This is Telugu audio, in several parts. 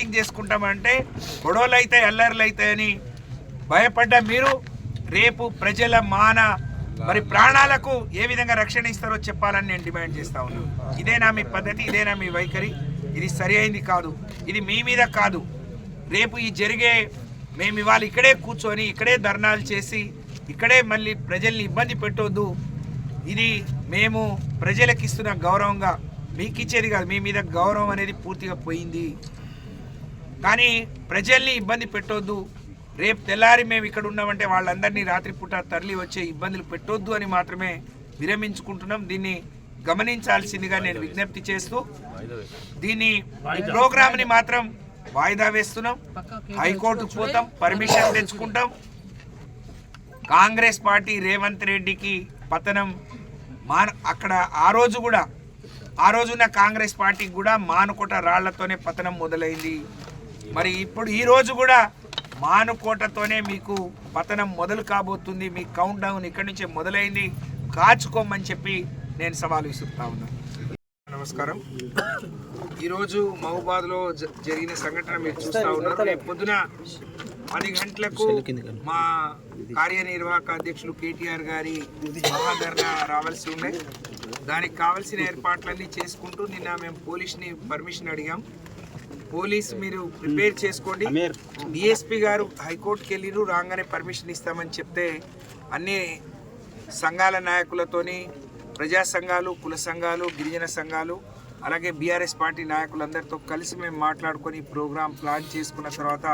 మీటింగ్ చేసుకుంటామంటే గొడవలు అవుతాయి అల్లర్లు అవుతాయని భయపడ్డ మీరు రేపు ప్రజల మాన మరి ప్రాణాలకు ఏ విధంగా రక్షణ ఇస్తారో చెప్పాలని నేను డిమాండ్ చేస్తా ఉన్నాను ఇదేనా మీ పద్ధతి ఇదేనా మీ వైఖరి? ఇది సరి అయింది కాదు. ఇది మీ మీద కాదు. రేపు ఈ జరిగే మేము ఇవాళ ఇక్కడే కూర్చొని ఇక్కడే ధర్నాలు చేసి ఇక్కడే మళ్ళీ ప్రజల్ని ఇబ్బంది పెట్టొద్దు. ఇది మేము ప్రజలకు ఇస్తున్న గౌరవంగా మీకు ఇచ్చేది కాదు. మీ మీద గౌరవం అనేది పూర్తిగా పోయింది. కానీ ప్రజల్ని ఇబ్బంది పెట్టొద్దు. రేపు తెల్లారి మేము ఇక్కడ ఉన్నామంటే వాళ్ళందరినీ రాత్రిపూట తరలి వచ్చే ఇబ్బందులు పెట్టొద్దు అని మాత్రమే విరమించుకుంటున్నాం. దీన్ని గమనించాల్సిందిగా నేను విజ్ఞప్తి చేస్తూ దీన్ని ఈ ప్రోగ్రామ్ని మాత్రం వాయిదా వేస్తున్నాం. హైకోర్టుకు పోతాం. పర్మిషన్ తెచ్చుకుంటాం. కాంగ్రెస్ పార్టీ రేవంత్ రెడ్డికి పతనం మాన అక్కడ ఆ రోజు కూడా ఆ రోజున్న కాంగ్రెస్ పార్టీకి కూడా మానుకోట రాళ్ళతోనే పతనం మొదలైంది. మరి ఇప్పుడు ఈరోజు కూడా మానుకోటతోనే మీకు పతనం మొదలు కాబోతుంది. మీ కౌంట్ డౌన్ ఇక్కడి నుంచే మొదలైంది. కాచుకోమని చెప్పి నేను సవాలు విసురుతా ఉన్నాను నమస్కారం. ఈరోజు మహబాద్లో జ- జరిగిన సంఘటన మీరు చూస్తా ఉన్నారు. రేపు పొద్దున పది గంటలకు మా కార్యనిర్వాహక అధ్యక్షులు కేటీఆర్ గారి మహాధరణ రావాల్సి ఉండే. దానికి కావాల్సిన ఏర్పాట్లన్నీ చేసుకుంటూ నిన్న మేము పోలీస్ని పర్మిషన్ అడిగాం. పోలీస్ మీరు ప్రిపేర్ చేసుకోండి. డిఎస్పి గారు హైకోర్టుకి వెళ్ళిరు రాగానే పర్మిషన్ ఇస్తామని చెప్తే అన్ని సంఘాల నాయకులతోని ప్రజా సంఘాలు కుల సంఘాలు గిరిజన సంఘాలు అలాగే బీఆర్ఎస్ పార్టీ నాయకులందరితో కలిసి మేము మాట్లాడుకొని ప్రోగ్రాం ప్లాన్ చేసుకున్న తర్వాత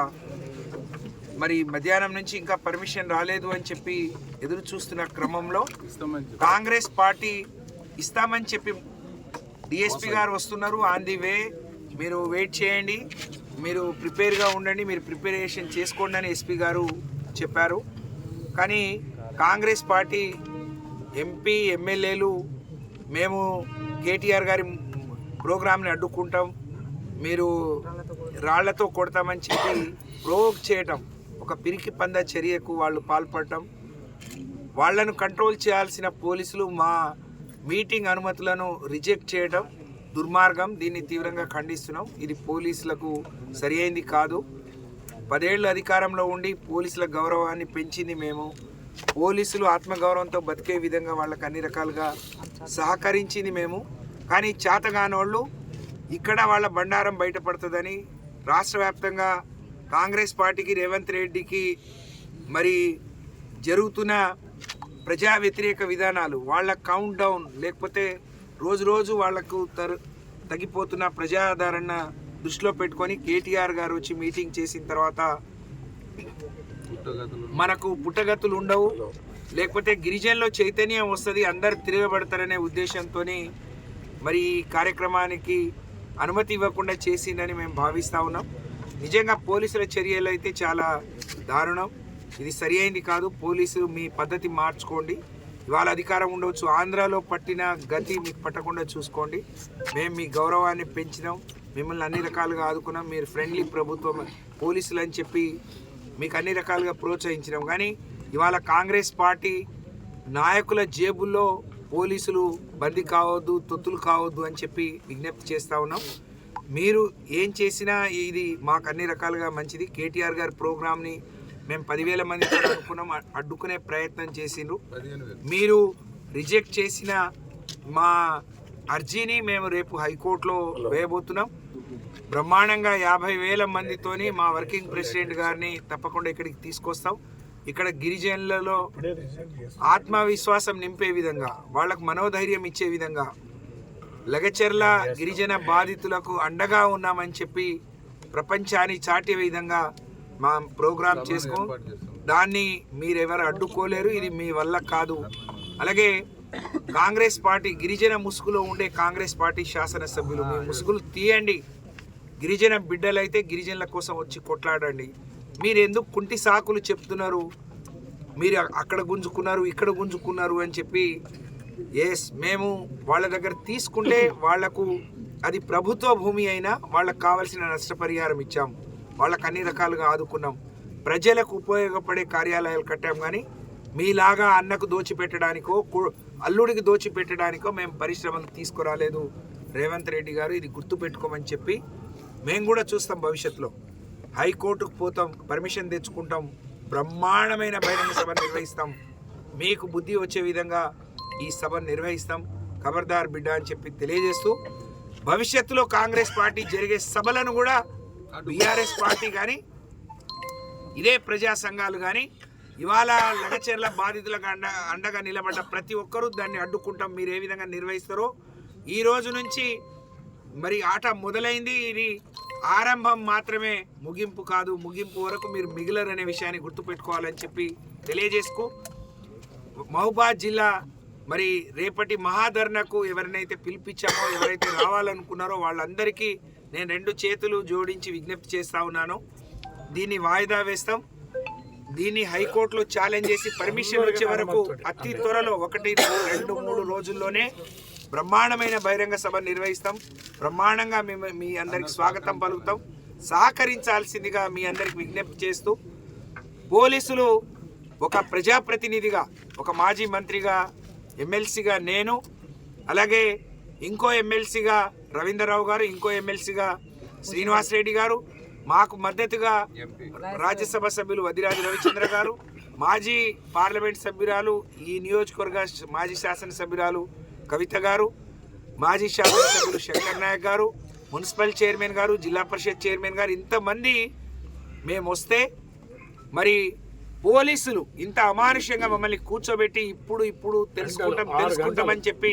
మరి మధ్యాహ్నం నుంచి ఇంకా పర్మిషన్ రాలేదు అని చెప్పి ఎదురు చూస్తున్న క్రమంలో కాంగ్రెస్ పార్టీ ఇస్తామని చెప్పి డిఎస్పి గారు వస్తున్నారు. ఆన్ ది వే మీరు వెయిట్ చేయండి. మీరు ప్రిపేర్గా ఉండండి. మీరు ప్రిపరేషన్ చేసుకోండి అని ఎస్పీ గారు చెప్పారు. కానీ కాంగ్రెస్ పార్టీ ఎంపీ ఎమ్మెల్యేలు మేము కేటీఆర్ గారి ప్రోగ్రామ్ని అడ్డుకుంటాం. మీరు రాళ్ళతో కొడతామని చెప్పి ప్రోవోక్ చేయటం ఒక పిరికి పంద చర్యకు వాళ్ళు పాల్పడటం వాళ్ళను కంట్రోల్ చేయాల్సిన పోలీసులు మా మీటింగ్ అనుమతులను రిజెక్ట్ చేయటం దుర్మార్గం దీన్ని తీవ్రంగా ఖండిస్తున్నాం. ఇది పోలీసులకు సరి కాదు. పదేళ్ళు అధికారంలో ఉండి పోలీసుల గౌరవాన్ని పెంచింది మేము. పోలీసులు ఆత్మగౌరవంతో బతికే విధంగా వాళ్ళకి అన్ని రకాలుగా సహకరించింది మేము. కానీ చేతగానోళ్ళు ఇక్కడ వాళ్ళ బండారం బయటపడుతుందని రాష్ట్ర వ్యాప్తంగా కాంగ్రెస్ పార్టీకి రేవంత్ రెడ్డికి మరి జరుగుతున్న ప్రజా వ్యతిరేక విధానాలు వాళ్ళ కౌంట్ డౌన్ లేకపోతే రోజు రోజు వాళ్ళకు తగ్గిపోతున్న ప్రజాదరణ దృష్టిలో పెట్టుకొని కేటీఆర్ గారు వచ్చి మీటింగ్ చేసిన తర్వాత మనకు పుట్టగతులు ఉండవు. లేకపోతే గిరిజనులో చైతన్యం వస్తుంది అందరు తిరగబడతారనే ఉద్దేశంతో మరి ఈ కార్యక్రమానికి అనుమతి ఇవ్వకుండా చేసిందని మేము భావిస్తా ఉన్నాం. నిజంగా పోలీసుల చర్యలు అయితే చాలా దారుణం. ఇది సరి అయింది కాదు పోలీసులు మీ పద్ధతి మార్చుకోండి. ఇవాళ అధికారం ఉండవచ్చు. ఆంధ్రాలో పట్టిన గతి మీకు పట్టకుండా చూసుకోండి. మేము మీ గౌరవాన్ని పెంచినాం. మిమ్మల్ని అన్ని రకాలుగా ఆదుకున్నాం. మీరు ఫ్రెండ్లీ ప్రభుత్వం పోలీసులు అని చెప్పి మీకు అన్ని రకాలుగా ప్రోత్సహించినాం. కానీ ఇవాళ కాంగ్రెస్ పార్టీ నాయకుల జేబుల్లో పోలీసులు బందీ కావద్దు తొత్తులు కావద్దు అని చెప్పి విజ్ఞప్తి చేస్తా ఉన్నాం. మీరు ఏం చేసినా ఇది మాకు అన్ని రకాలుగా మంచిది. కేటీఆర్ గారి ప్రోగ్రామ్ని మేము పదివేల మందితో అనుకున్నాం అడ్డుకునే ప్రయత్నం చేసిండ్రు. మీరు రిజెక్ట్ చేసిన మా అర్జీని మేము రేపు హైకోర్టులో వేయబోతున్నాం. బ్రహ్మాండంగా యాభై వేల మందితోని మా వర్కింగ్ ప్రెసిడెంట్ గారిని తప్పకుండా ఇక్కడికి తీసుకొస్తాం. ఇక్కడ గిరిజనులలో ఆత్మవిశ్వాసం నింపే విధంగా వాళ్ళకు మనోధైర్యం ఇచ్చే విధంగా లగచెర్ల గిరిజన బాధితులకు అండగా ఉన్నామని చెప్పి ప్రపంచాన్ని చాటే విధంగా మా ప్రోగ్రాం చేసుకో. దాన్ని మీరెవరు అడ్డుకోలేరు ఇది మీ వల్ల కాదు. అలాగే కాంగ్రెస్ పార్టీ గిరిజన ముసుగులో ఉండే కాంగ్రెస్ పార్టీ శాసనసభ్యులు మీ ముసుగులు తీయండి. గిరిజన బిడ్డలైతే గిరిజనుల కోసం వచ్చి కొట్లాడండి. మీరు ఎందుకు కుంటి సాకులు చెప్తున్నారు? మీరు అక్కడ గుంజుకున్నారు ఇక్కడ గుంజుకున్నారు అని చెప్పి ఎస్ మేము వాళ్ళ దగ్గర తీసుకుంటే వాళ్ళకు అది ప్రభుత్వ భూమి అయినా వాళ్ళకు కావాల్సిన నష్టపరిహారం ఇచ్చాం. వాళ్ళకు అన్ని రకాలుగా ఆదుకున్నాం. ప్రజలకు ఉపయోగపడే కార్యాలయాలు కట్టాం కానీ మీలాగా అన్నకు దోచిపెట్టడానికో కు- అల్లుడికి దోచిపెట్టడానికో మేము పరిశ్రమలు తీసుకురాలేదు. రేవంత్ రెడ్డి గారు ఇది గుర్తుపెట్టుకోమని చెప్పి మేము కూడా చూస్తాం భవిష్యత్తులో. హైకోర్టుకు పోతాం పర్మిషన్ తెచ్చుకుంటాం బ్రహ్మాండమైన బహిరంగ సభ నిర్వహిస్తాం. మీకు బుద్ధి వచ్చే విధంగా ఈ సభను నిర్వహిస్తాం. ఖబర్దార్ బిడ్డ అని చెప్పి తెలియజేస్తూ భవిష్యత్తులో కాంగ్రెస్ పార్టీ జరిగే సభలను కూడా బీఆర్ఎస్ పార్టీ కానీ ఇదే ప్రజా సంఘాలు కానీ ఇవాళ లగచర్ల బాధితులకు అండ అండగా నిలబడ్డ ప్రతి ఒక్కరూ దాన్ని అడ్డుకుంటాం మీరు ఏ విధంగా నిర్వహిస్తారో. ఈ రోజు నుంచి మరి ఆట మొదలైంది. ఇది ఆరంభం మాత్రమే. ముగింపు కాదు. ముగింపు వరకు మీరు మిగిలరనే విషయాన్ని గుర్తుపెట్టుకోవాలని చెప్పి తెలియజేసుకో మహబాద్ జిల్లా మరి రేపటి మహాధర్నకు ఎవరినైతే పిలిపించామో ఎవరైతే రావాలనుకున్నారో వాళ్ళందరికీ నేను రెండు చేతులు జోడించి విజ్ఞప్తి చేస్తా ఉన్నాను. దీన్ని వాయిదా వేస్తాం. దీన్ని హైకోర్టులో ఛాలెంజ్ చేసి పర్మిషన్ వచ్చే వరకు అతి త్వరలో ఒకటి రెండు మూడు రోజుల్లోనే బ్రహ్మాండమైన బహిరంగ సభ నిర్వహిస్తాం. బ్రహ్మాండంగా మేము మీ అందరికి స్వాగతం పలుకుతాం. సహకరించాల్సిందిగా మీ అందరికి విజ్ఞప్తి చేస్తూ పోలీసులు ఒక ప్రజాప్రతినిధిగా ఒక మాజీ మంత్రిగా ఎమ్మెల్సీగా నేను అలాగే ఇంకో ఎమ్మెల్సీగా రవీంద్రరావు గారు ఇంకో ఎమ్మెల్సీగా శ్రీనివాస్ రెడ్డి గారు మాకు మద్దతుగా రాజ్యసభ సభ్యులు వదిరాజు రవిచంద్ర గారు మాజీ పార్లమెంట్ సభ్యురాలు ఈ నియోజకవర్గ మాజీ శాసనసభ్యురాలు కవిత గారు మాజీ శాసనసభ్యులు శంకర్ నాయక్ గారు మున్సిపల్ చైర్మన్ గారు జిల్లా పరిషత్ చైర్మన్ గారు ఇంతమంది మేము వస్తే మరి పోలీసులు ఇంత అమానుష్యంగా మమ్మల్ని కూర్చోబెట్టి ఇప్పుడు ఇప్పుడు తెలుసుకుంటాం తెలుసుకుంటామని చెప్పి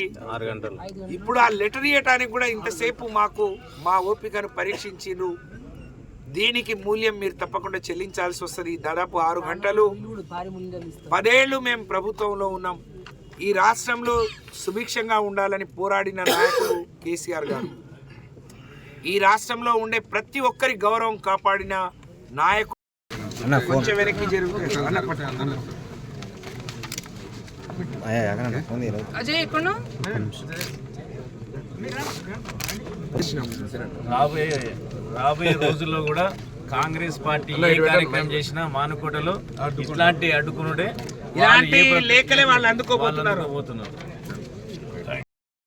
ఇప్పుడు ఆ లెటర్ ఇవ్వటానికి కూడా ఇంతసేపు మాకు మా ఓపికను పరీక్షించిరు దీనికి మూల్యం మీరు తప్పకుండా చెల్లించాల్సి వస్తుంది. దాదాపు ఆరు గంటలు. పదేళ్ళు మేము ప్రభుత్వంలో ఉన్నాం. ఈ రాష్ట్రంలో సుభిక్షంగా ఉండాలని పోరాడిన నాయకుడు కేసీఆర్ గారు. ఈ రాష్ట్రంలో ఉండే ప్రతి ఒక్కరి గౌరవం కాపాడిన నాయకుడు అన్న పట్టు, అన్న. అజయ్ ఎక్కడ రాబోయే రాబోయే రోజుల్లో కూడా కాంగ్రెస్ పార్టీ ఏ కార్యక్రమం చేసినా మానుకోటలో ఇట్లాంటి అడ్డుకునుడే ఇలాంటి లేఖలే వాళ్ళు అందుకోబోతున్నారు. పోతున్నారు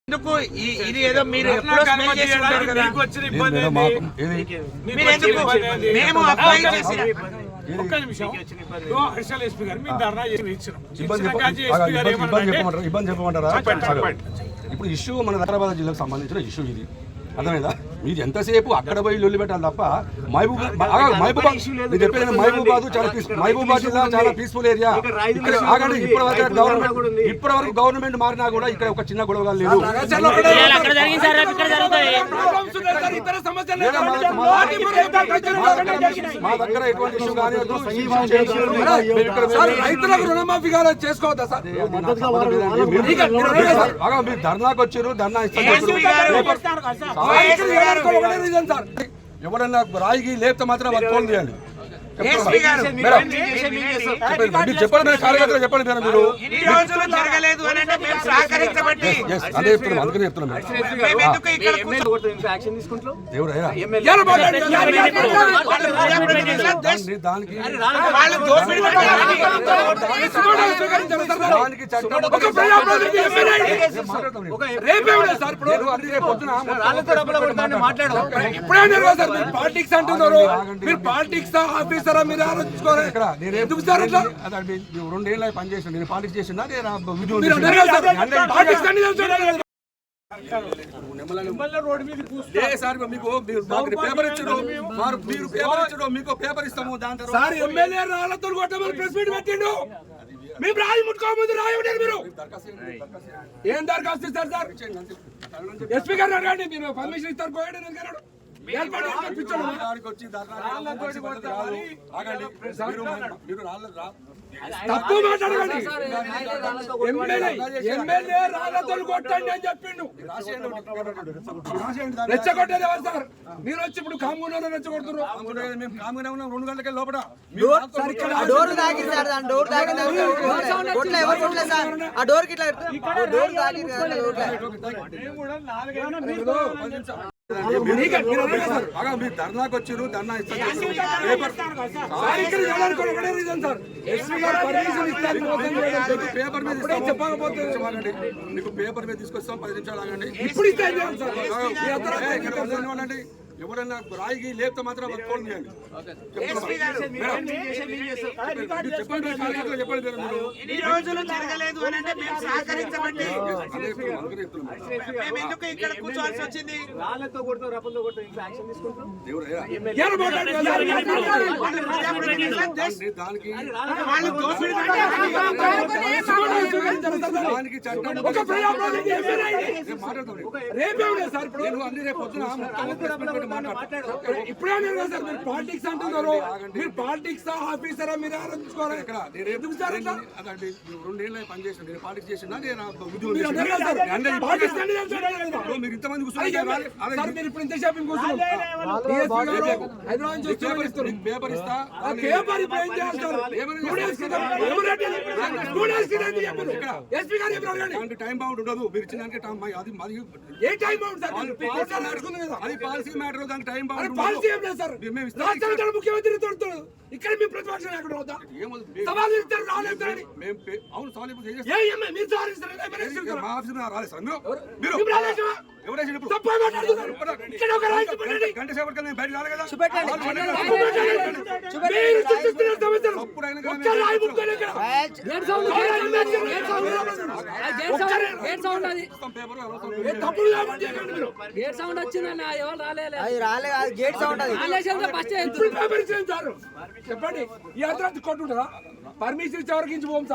ఎందుకు ఈ- ఇది ఏదో మీరు ఎప్పుడో స్మెల్ చేసి ఉంటారు కదా. మీరు ఎందుకు మేము అప్లై చేసిన ఒక్క నిమిషం. ఓ హర్షల్ ఎస్పీ గారు మేము ధర్నా చేసి ఇచ్చినాం. ఇబ్బంది చెప్పమంటారా. ఇప్పుడు ఇష్యూ మన హైదరాబాద్ జిల్లాకు సంబంధించిన ఇష్యూ ఇది. అర్థమైందా? మీరు ఎంతసేపు అక్కడ పోయి లొల్లి పెట్టాలి తప్ప మహబూబ్ మహబూబాద్ నేను చెప్పేది మహబూబాద్ చాలా పీస్ మహబూబాద్ జిల్లా చాలా పీస్ఫుల్ ఏరియా ఇక్కడ ఆగండి ఇప్పటి వరకు గవర్నమెంట్ ఇప్పటి వరకు గవర్నమెంట్ మారినా కూడా ఇక్కడ ఒక చిన్న గొడవ లేదు అక్కడ జరిగింది సార్ రేపు ఇక్కడ జరుగుతాయి. లేదా మా- దగ్గర ఎటువంటి ఇష్యూ కానీ వద్దు, issue చేయొద్దు. మేము ఇక్కడ మేము- రైతులకు రుణమాఫీ కాదు చేసుకోవద్దా సార్? మీరు ధర్నాకు వచ్చారు ధర్నా ఇస్తాను. ఒకటే రీజన్ సార్. ఎవడన్నా రాయికి లేపితే మాత్రం వాళ్ళు ఫోన్ చేయండి చెప్పండి. మీరు చెప్పండి మేడం కార్యకర్తలు చెప్పండి మేడం మీరు ఇన్ని రోజులు జరగలేదు అని అంటే మేము సహకరించబట్టి Yes, అదే చెప్తున్నాం అందుకనే చెప్తున్నాం మేడం మేము ఎందుకు ఇక్కడ కూర్చో- దేవుడు అయ్యా దాన్ని- దానికి వాళ్ళు దోపిడీ పెట్టాలని దానికి చట్టం ఒక ప్రజాప్రతినిధి ఎమ్మెల్యే మాట్లాడతాం నేను. రేపే ఉండదు సార్ ఇప్పుడు నేను అందుకే పొద్దున ఇప్పుడే సార్ మీరు పాలిటిక్స్ అంటున్నారు మీరు పాలిటిక్స్ ఆఫీసరా మీరు ఆలోచించుకోవాలి ఎందుకు సార్ రెండేళ్ళ చేసిన నేను పాలిటిక్స్ చేసిన నేను సార్. మీకు పేపర్ ఇచ్చారు. మాకు మీరు పేపర్ ఇచ్చారు. మీకు పేపర్ ఇస్తాము. దాని తర్వాత సార్ ఎమ్మెల్యే రాళ్ళతో కొట్టమని ప్రెస్ మీట్ పెట్టిండు. మేము రాయి మీరు. ఏం దరఖాస్తు ఇస్తారు సార్? ఎస్పీ గారు అడగండి మీరు పర్మిషన్ ఇస్తారు. కోయండి దానికి వచ్చి ధర్నా మంచి పద్ధతి కాదు. ఆగండి. మీరు మీరు రాళ్ళ- రా- తప్పు మాట్లాడకండి ఎమ్మెల్యే కొట్టండి అని చెప్పిండు. రెచ్చగొట్టేది ఎవరు సార్ మీరు వచ్చి ఇప్పుడు కామున్నారు రెచ్చగొడుతున్నారు మేము ఉన్నాం రెండు గంటలకే లోపల డోర్ సార్ దాని డోర్ తాకింది కొట్ల ఎవరు కొట్టలేదు సార్ ఆ డోర్కి ఇట్లా డోర్ మీరు ధర్నాకు వచ్చారు ధర్నా పేపర్? మీద. చెప్పకపోతే. మీకు పేపర్ మీద తీసుకొస్తాం. పది నిమిషాలు ఆగండి. ఇప్పుడు ఏం చేయాలి సార్ మీ అందరూ ఏ, ఇక్కడ కొంచెం ఇవ్వండి. ఎవరైనా రాయికి లేపితే మాత్రం ఫోన్ చేయండి చెప్పండి రోజులు జరగలేదు అని అంటే మేము సహకరించమండి. మేము ఎందుకు ఇక్కడ కూర్చోవాల్సి వచ్చింది దానికి- చట్టం ఒక రేపు. ఉన్నాయి సార్ ఇప్పుడు నేను అన్ని రేపు పొద్దున ఇప్పుడే అన్నారు కదా సార్ మీరు పాలిటిక్స్ అంటున్నారు. మీరు పాలిటిక్స్ ఆఫీసరా మీరు ఆలోచించుకోవాలి. ఇక్కడ నేను ఎందుకు సార్ ఇట్లా? అదండి నువ్వు రెండేళ్ళు పనిచేసిన నేను పాలిటిక్స్ చేసిన ఉద్యోగం మీరు ఇంతమంది మీరు ఇప్పుడు పేపర్. ఇస్తా, పేపర్ ఇప్పుడు ఏం చేస్తారు? టూ మీరు ఇచ్చిన దానికి. అది మాది ఏ టైం సార్? అది పాలసీ మ్యాటర్. దానికి టైం పాలసీ ఏం లేదు సార్. మేము. రాష్ట్రంలో ముఖ్యమంత్రి తోడుతాడు. ఇక్కడ మీ ప్రతిపక్షం ఎక్కడ అవుతా? సవాలు ఇస్తారు రాలేస్తారని మేము అవును సార్ ఇప్పుడు మీరు సవాలు ఇస్తారు మా ఆఫీస్ రాలేదు సార్. మీరు? ఎవరైనా తప్పే మాట్లాడుతున్నారు. ఇక్కడ ఒక రాజు పెట్టండి గంట సేపటికి నేను బయట రాలే కదా. మీరు సృష్టిస్తున్న సమస్యలు. ఒక్క రాయి ముక్కలు ఇక్కడ. సౌండ్? వచ్చిందన్న? ఎవరు రాలేదు అది రాలే అది గేట్ సౌండ్ అది. చెప్పండి. ఈ అర్ధరాత్రి కొట్టుంటారా పర్మిషన్ ఇచ్చే వరకు ఇంచి పోం సార్.